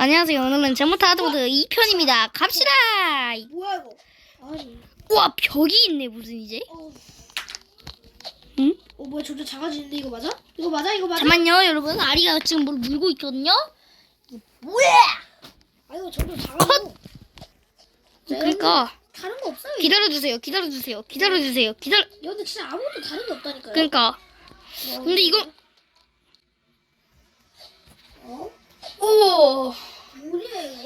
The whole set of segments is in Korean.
안녕하세요. 오늘은 제모타 하드보드 2편입니다. 갑시다! 뭐야 이거? 아니. 우와, 벽이 있네, 무슨 이제? 어. 응? 어 뭐야 점점 작아지는데 이거 맞아? 이거 맞아? 이거 맞아? 잠깐만요, 여러분. 아리가 지금 뭘 물고 있거든요? 뭐야! 아 이거 점점 작아져. 자, 그러니까, 다른 거 없어요. 이거. 기다려주세요, 기다려주세요, 기다려주세요, 기다려, 야, 근데 진짜 아무것도 다른 게 없다니까요. 그러니까. 와, 근데 이거, 어? 오! 뭐야 이거?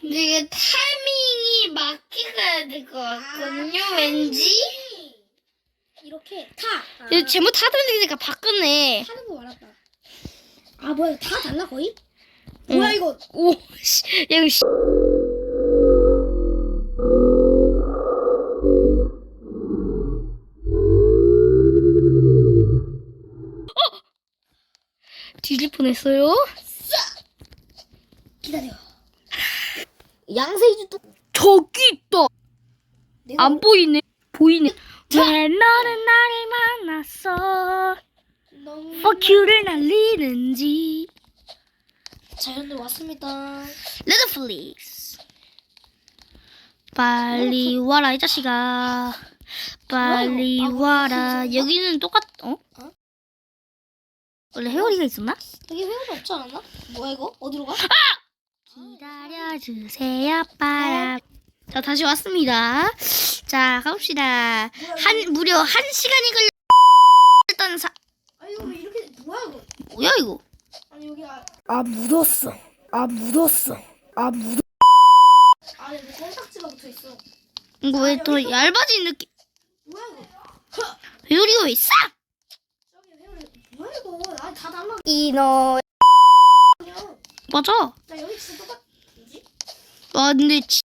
근데 이게 타이밍이 맞게 가야 될 것 같거든요, 왠지? 이렇게 타. 아, 이거 제모 타드보드니까 바꿨네. 타는 거 말았다. 아 뭐야 다 달라 거의? 응. 뭐야 이거? 오, 씨, 야, 이거 씨. 어! 뒤질 뻔했어요. 기다려. 양세이주 또 저기 있다. 내가 안 보이네. 보이네. 왜 너는 나를 만났어? 너무 Fuck you를 날리는지. 자 여러분들 왔습니다. 레드플릭스. 빨리 와라 이 자식아. 빨리 뭐야, 이거? 아, 와라. 무슨 여기는 똑같. 어? 어? 원래 회오리가 있었나? 여기 회오리 없지 않았나? 뭐야 이거? 어디로 가? 기 다려주세요, 빠라. 자, 다시 왔습니다. 자, 가봅시다. 한, 무려 한 시간이. 일단 사, 아 이거 왜 이렇게 뭐야 이거? 뭐야, 이거? 아니 여기 아, 아 묻었어. 아 묻었어. 아 묻. 안에 뭐 껌딱지가 붙어 있어. 이거 왜더 얇아진 느낌? 뭐야 이거? 허! 회오리가 왜 싸? 저기 뭐야 이거? 아니 다 달라 이너. 그냥. 맞아. 나 여기 진짜 똑같 지? 와, 근데 지,